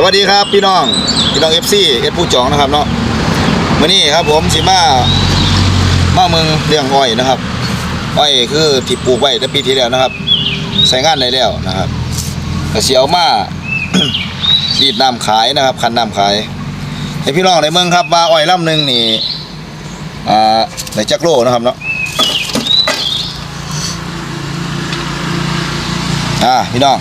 สวัสดีครับพี่น้องพี่น้องเอฟซีเอฟผู้จองนะครับเนาะวันนี้ครับผมสิมามาเมืองเรื่องอ้อยนะครับอ้อยคือที่ปลูกไว้ในปีที่แล้วนะครับ ใส่งานได้แล้วนะครับก็สิเอามารีดน้ำขายนะครับ คันน้ำขายให้พี่น้องในเมืองครับว่าอ้อยลำหนึ่งนี่อ่าในจักรโลนะครับเนาะอ่าพี่น้อง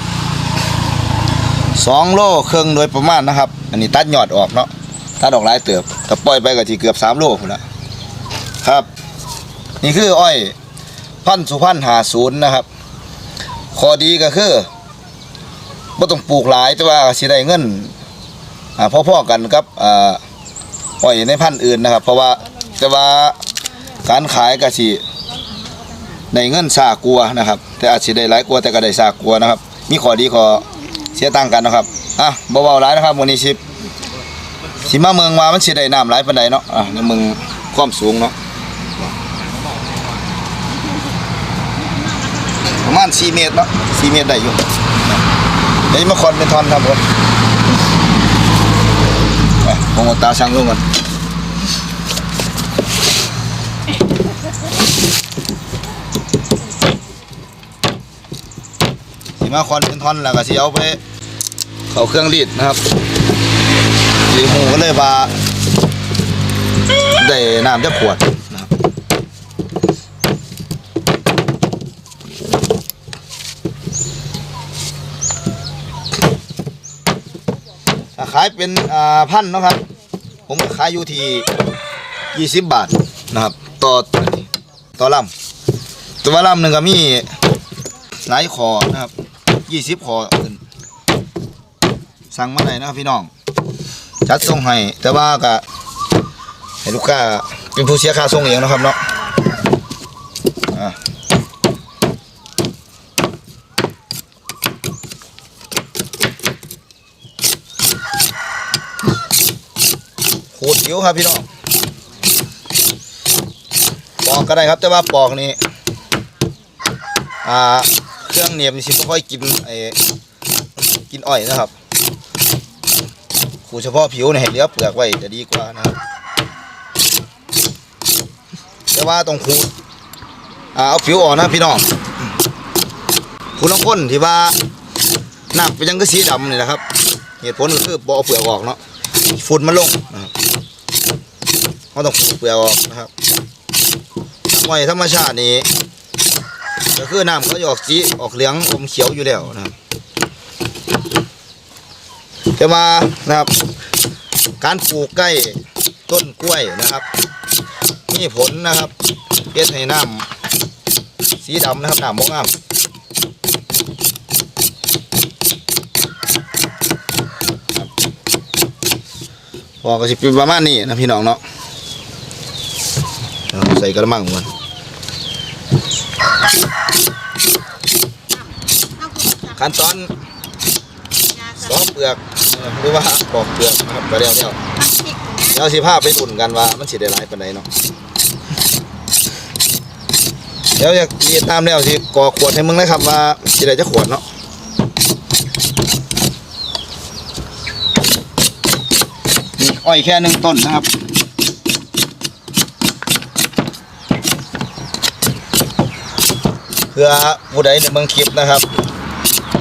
สองโลครึ่งโดยประมาณนะครับ อันนี้ตัดยอดออกเนาะตัดออกหลายเติบถ้าปล่อยไปก็ที่เกือบสามโลพุ่นละครับ นี่คืออ้อยพันธุ์สุพรรณหาศูนย์นะครับข้อดีก็คือบ่ต้องปลูกหลายแต่ว่าสิได้เงินอ่าพ่อๆกันกับอ่าอ้อยในพันธุ์อื่นนะครับ เพราะว่าแต่ว่าการขายก็สิได้เงินซากัวนะครับ แต่อาจสิได้หลายกว่าแต่ก็ได้ซากัวนะครับ มีข้อดีข้อ เสียตังกันนะครับอะเบาๆหลายนะครับวันนี้สิสิมาเมืองมามันเสิได้น้ำหลายปันใดเนาะอะในเมืองความสูงเนาะประมาณ4เมตรเนาะ4เมตรได้อยู่เดี๋ยวมาคอนเป็นทอนครับผมผมเอาตาช่างลงก่อน สิมาคอนเป็นท่อนแล้วก็สิเอาไปเข้าเครื่องรีดนะครับสีหูก็เลยว่าได้น้ำจะขวดนะครับขายเป็นอ่าพันนะครับ ผมขายอยู่ที่ 20 บาทนะครับ ต่อต่อลำตัวลำหนึ่งก็มีหลายคอนะครับ 20คอขึ้นสั่งมาไหนนะพี่น้อง จัดส่งให้แต่ว่าก็ให้ลูกค้าเป็นผู้เสียค่าส่งเองนะครับเนาะขูดผิวครับพี่น้องปอกก็ได้ครับแต่ว่าปอกนี่อ่า เครื่องเนียบนี่สิบค่อยกินไอ้กินอ้อยนะครับขูดเฉพาะผิวเนี่ยให้เหลือเปลือกไว้จะดีกว่านะครับแต่ว่าต้องขูดอ่าเอาผิวออกนะพี่น้องคุณลังคนที่ว่าหน้ำเป็นยังก็สีดำนี่แหละครับ เหตุผลก็คือบ่เอาเปลือกออกเนาะฝุ่นมันลงนะครับเขาต้องขูดเปลือกออกนะครับไว้ธรรมชาตินี้ ก็คือน้ำเขาจะออกสีออกเหลืองอมเขียวอยู่แล้วนะครับแต่ว่านะครับ การปลูกใกล้ต้นกล้วยนะครับ มีผลนะครับเฮ็ดให้น้ำสีดำนะครับน้ำบ่งามพอก็สิเป็นประมาณนี้นะพี่น้องเนาะใส่กระมังมัน ขั้นตอนซ้อมเปลือกหรือว่าปอกเปลือกนะครับก็เดียวเดียวเดี๋ยวสิพาไปอุ่นกันว่ามันสิได้หลายปานใดเนาะเดี๋ยวอยากเรียนตามแล้วสิกรอขวดให้มึงนะครับว่าสิได้จะขวดเนาะอ้อยแค่หนึ่งต้นนะครับ พื่อผู้ใดในเมืองคลิปนะครับ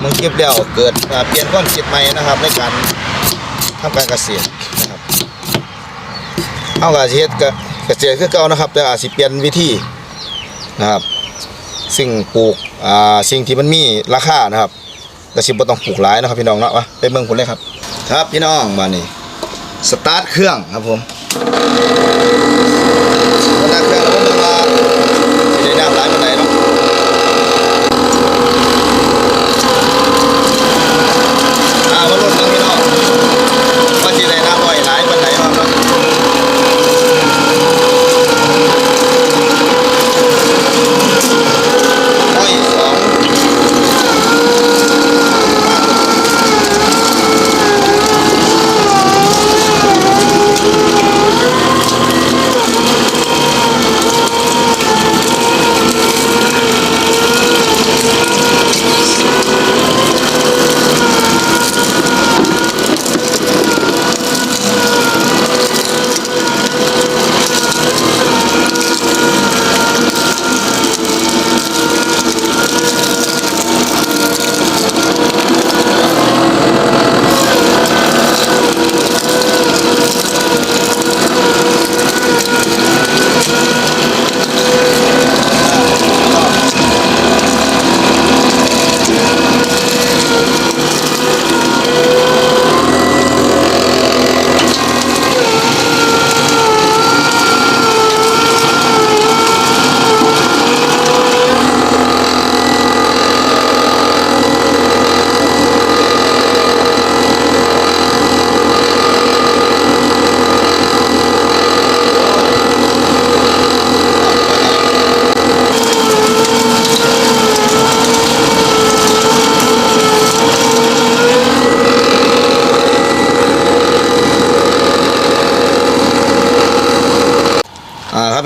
เมืองคลิปแล้วเกิดเปลี่ยนความคิดใหม่นะครับในการทำการเกษตรนะครับเอาการเฮ็ดก็เกษตรคือเก่านะครับ แต่อาจสิเปลี่ยนวิธีนะครับสิ่งปลูกอ่าสิ่งที่มันมีราคานะครับก็สิบ่ต้องปลูกหลายนะครับพี่น้องเนาะวะไปเบิ่งพุ่นเลยครับ ครับพี่น้องมานี่สตาร์ทเครื่องครับผมสตาร์ทเครื่อง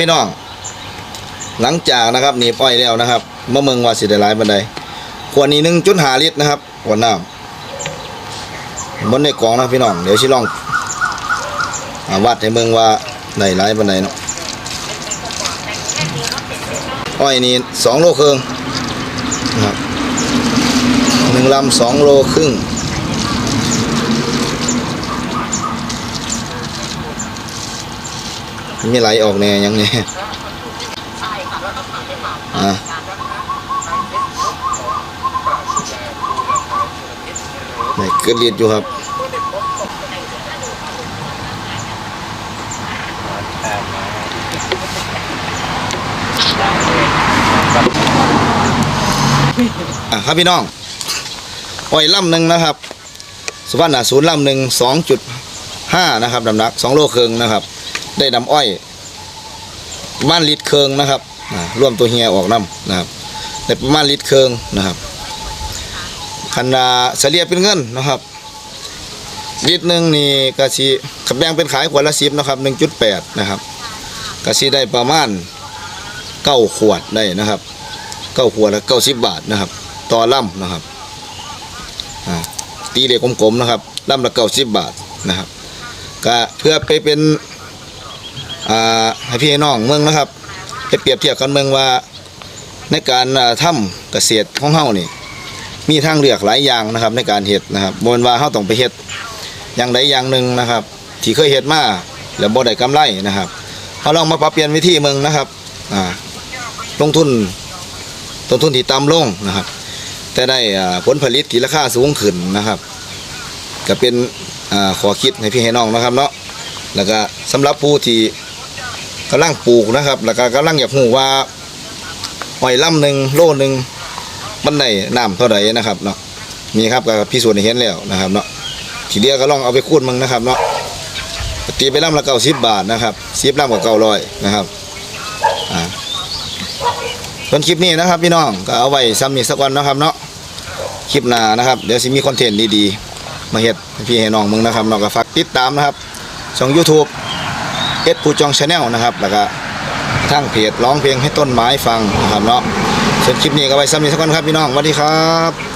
พี่น้อง หลังจากนะครับหนีบอ้อยแล้วนะครับมะเมืองว่าสิได้หลายบันไดขวดนี้หนึ่งจุดหาลิตรนะครับขวดน้ำบนในกล่องนะพี่น้องเดี๋ยวชิลองอวัดให้เมืองว่าได้หลายบันไดเนาะอ้อยนี่สองโลครึ่งนะครับหนึ่งลำสองโลครึ่ง มีไหลออกแน่ยังไงอะไหนเกิดเลียดอยู่ครับอะครับพี่น้องอ้อยลำหนึ่งนะครับ สุวรรณศูนย์ลำหนึ่งสองจุดห้านะครับน้ำหนักสองโลครึ่งนะครับ ได้นำอ้อยประมาณลิตรเคืองนะครับร่วมตัวเฮียออกน้ำนะครับได้ประมาณลิตรเคืองนะครับคันนาเฉลี่ยเป็นเงินนะครับลิตรหนึ่งนี่กะสีขับแบงเป็นขายขวดละสิบนะครับหนึ่งจุดแปดนะครับกะสีได้ประมาณเก้าขวดได้นะครับเก้าขวดละเก้าสิบบาทนะครับ ต่อลำนะครับตีเลขกลมๆนะครับลำละเก้าสิบบาทนะครับก็เพื่อไปเป็น อ่าให้พี่น้องเมืองนะครับไปเปรียบเทียบกันเมืองว่า ในการอ่าทำเกษตรของเฮานี่ มีทางเลือกหลายอย่างนะครับ ในการเฮ็ดนะครับบนว่าเฮาต้องไปเฮ็ดอย่างใดอย่างหนึ่งนะครับ ที่เคยเฮ็ดมาแล้วบ่ได้กำไรนะครับเฮาลองมาปรับเปลี่ยนวิธีเมืองนะครับอ่าลงทุนต้นทุนที่ต่ำลงนะครับ แต่ได้ผลผลิตที่ราคาสูงขึ้นนะครับ ก็เป็นอขอคิดให้พี่ให้น้องนะครับเนาะแล้วก็สำหรับผู้ที่ กำลังปลูกนะครับ แล้วก็กำลังอยากหูว่าหอยล่ำหนึ่งโลหนึ่งมันได้น้ำเท่าไหร่นะครับเนาะนี่ครับก็พิสูจน์เห็นแล้วนะครับเนาะทีเดียวก็ลองเอาไปคูดมึงนะครับเนาะตีไปล่ำละเก้าสิบบาทนะครับสิบล่ำกับเก้าร้อยนะครับอ่าส่วนคลิปนี้นะครับพี่น้องก็เอาไว้ซ้ำนี่สักวันนะครับเนาะคลิปหน้านะครับ เดี๋ยวสิมีคอนเทนต์ดีๆ มาเฮ็ดพี่ให้น้องมึงนะครับเนาะก็ฝากติดตามนะครับช่อง YouTube เอ็ดปูจองชาแนลนะครับ แล้วก็ทางเพจร้องเพลงให้ต้นไม้ฟังนะครับเนาะส่วนคลิปนี้ก็ไว้ซ้ำนี้สักคนครับพี่น้องสวัสดีครับ